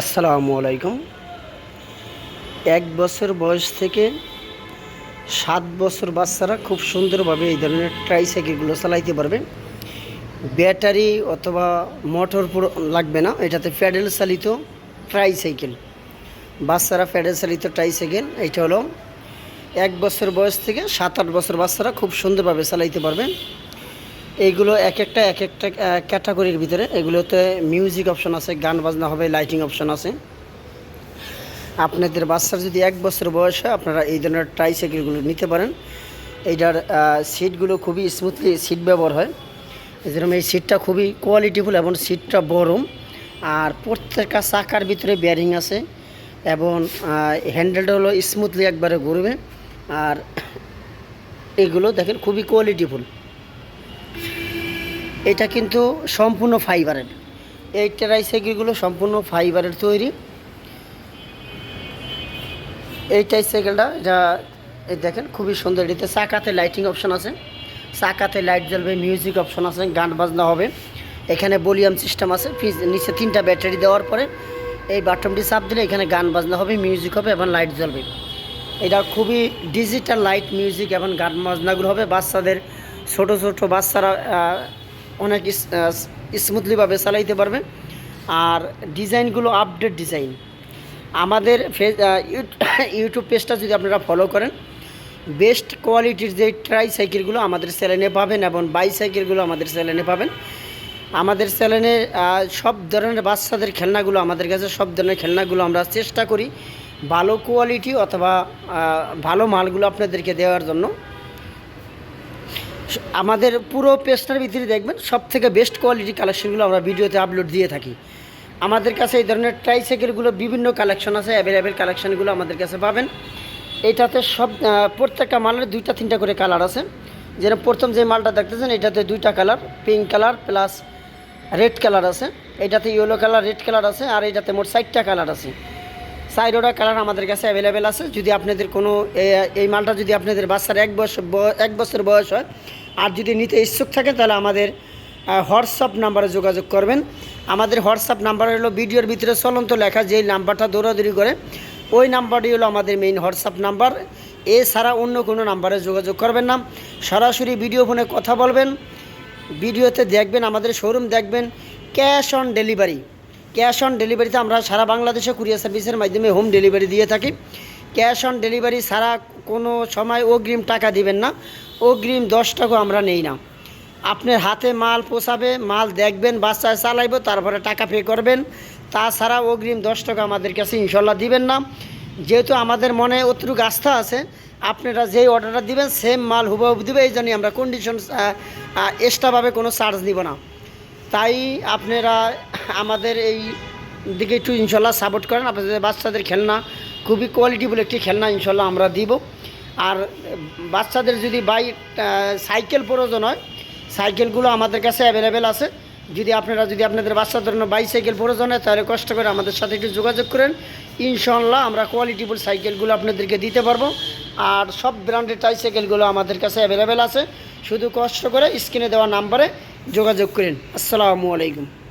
আসসালামু আলাইকুম। এক বছর বয়স থেকে সাত বছর বাচ্চারা খুব সুন্দরভাবে এই ধরনের ট্রাইসাইকেলগুলো চালাইতে পারবে। ব্যাটারি অথবা মোটর লাগবে না, এটাতে প্যাডেল চালিত ট্রাইসাইকেল বাচ্চারা প্যাডেল চালিত ট্রাইসাইকেল এটা হলো এক বছর বয়স থেকে সাত আট বছর বাচ্চারা খুব সুন্দরভাবে চালাইতে পারবে। এইগুলো এক একটা এক একটা ক্যাটাগরির ভিতরে। এগুলোতে মিউজিক অপশন আছে, গান বাজনা হবে লাইটিং অপশন আছে। আপনাদের বাচ্চার যদি এক বছর বয়স হয়, আপনারা এই ধরনের ট্রাইসাইকেলগুলো নিতে পারেন। এইটার সিটগুলো খুবই স্মুথলি সিট ব্যবহার হয়। যেরকম এই সিটটা খুবই কোয়ালিটিফুল এবং সিটটা বরম। আর প্রত্যেকটা চাকার ভিতরে বেয়ারিং আছে এবং হ্যান্ডেলটা হলো স্মুথলি একবারে ঘুরবে। আর এগুলো দেখেন খুবই কোয়ালিটিফুল এটা কিন্তু সম্পূর্ণ ফাইবারের এই ট্রাইসাইকেলগুলো সম্পূর্ণ ফাইবারের তৈরি। এই ট্রাইসাইকেলটা যা এই দেখেন, খুবই সুন্দর। এটাতে চাকাতে লাইটিং অপশন আছে। চাকাতে লাইট জ্বলবে মিউজিক অপশন আছে, গান বাজনা হবে। এখানে ভলিউম সিস্টেম আছে নিচে তিনটা ব্যাটারি দেওয়ার পরে এই বাটনটি চাপ দিলে এখানে গান বাজনা হবে মিউজিক হবে এবং লাইট জ্বলবে। এটা খুবই ডিজিটাল লাইট মিউজিক এবং গান বাজনাগুলো হবে। বাচ্চাদের, ছোট ছোট বাচ্চারা অনেক স্মুথলিভাবে চালাইতে পারবে। আর ডিজাইনগুলো আপডেট ডিজাইন। আমাদের ফেস ইউটিউব পেজটা যদি আপনারা ফলো করেন, বেস্ট কোয়ালিটির যে ট্রাই সাইকেলগুলো আমাদের চ্যানেলে পাবেন এবং বাই সাইকেলগুলো আমাদের চ্যানেলে পাবেন। আমাদের চ্যানেলে সব ধরনের বাচ্চাদের খেলনাগুলো, আমাদের কাছে সব ধরনের খেলনাগুলো আমরা চেষ্টা করি ভালো কোয়ালিটি অথবা ভালো মালগুলো আপনাদেরকে দেওয়ার জন্য। আমাদের পুরো পেজটার ভিতরে দেখবেন সব থেকে বেস্ট কোয়ালিটি কালেকশনগুলো আমরা ভিডিওতে আপলোড দিয়ে থাকি। আমাদের কাছে এই ধরনের ট্রাইসাইকেলগুলো বিভিন্ন কালেকশন আছে অ্যাভেলেবেল কালেকশনগুলো আমাদের কাছে পাবেন। এটাতে সব প্রত্যেকটা মালের দুইটা, তিনটা করে কালার আছে। যেরকম প্রথম যে মালটা দেখতেছেন, এটাতে দুইটা colour pink colour plus red colour আছে। এটাতে ইয়েলো কালার রেড কালার আছে আর এটাতে মোট চারটা কালার আছে। সাইডোটা কালার আমাদের কাছে অ্যাভেলেবেল আছে। যদি আপনাদের কোনো এই মালটা যদি আপনাদের বাচ্চার এক বছর এক বছর বয়স হয় আর যদি নিতে ইচ্ছুক থাকে, তাহলে আমাদের হোয়াটসঅ্যাপ নাম্বারে যোগাযোগ করবেন। আমাদের হোয়াটসঅ্যাপ নাম্বার হলো ভিডিওর ভিতরে চলন্ত লেখা যেই নাম্বারটা দৌড়াদৌড়ি করে, ওই নাম্বারটি হলো আমাদের মেইন হোয়াটসঅ্যাপ নাম্বার। এছাড়া অন্য কোনো নাম্বারে যোগাযোগ করবেন না। সরাসরি ভিডিও ফোনে কথা বলবেন, ভিডিওতে দেখবেন, আমাদের শোরুম দেখবেন cash on delivery cash on ডেলিভারিতে আমরা সারা বাংলাদেশে কুরিয়ার সার্ভিসের মাধ্যমে হোম ডেলিভারি দিয়ে থাকি। ক্যাশ অন ডেলিভারি ছাড়া কোনো সময় অগ্রিম টাকা দিবেন না। অগ্রিম দশ টাকা আমরা নেই না। আপনার হাতে মাল পোষাবে, মাল দেখবেন, বাচ্চায় চালাইব, তারপরে টাকা পে করবেন। তাছাড়া অগ্রিম দশ টাকা আমাদের কাছে ইনশাল্লাহ দিবেন না। যেহেতু আমাদের মনে অতটুকু আস্থা আছে, আপনারা যেই অর্ডারটা দিবেন সেম মাল হুবহু দিবে, এই জন্যই আমরা কন্ডিশন এক্সট্রাভাবে কোনো চার্জ নিব না। তাই আপনারা আমাদের এই দিকে একটু ইনশাল্লাহ সাপোর্ট করেন। আপনাদের বাচ্চাদের খেলনা খুবই কোয়ালিটিফুল একটি খেলনা ইনশাল্লাহ আমরা দিব। আর বাচ্চাদের যদি বাই সাইকেল প্রয়োজন হয়, সাইকেলগুলো আমাদের কাছে অ্যাভেলেবেল আছে। যদি আপনারা যদি আপনাদের বাচ্চাদের জন্য বাইসাইকেল প্রয়োজন হয়, তাহলে কষ্ট করে আমাদের সাথে একটু যোগাযোগ করেন। ইনশাল্লাহ আমরা কোয়ালিটিফুল সাইকেলগুলো আপনাদেরকে দিতে পারব। আর সব ব্র্যান্ডের ট্রাইসাইকেলগুলো আমাদের কাছে অ্যাভেলেবেল আছে। শুধু কষ্ট করে স্ক্রিনে দেওয়া নাম্বারে যোগাযোগ করেন। আসসালামু আলাইকুম।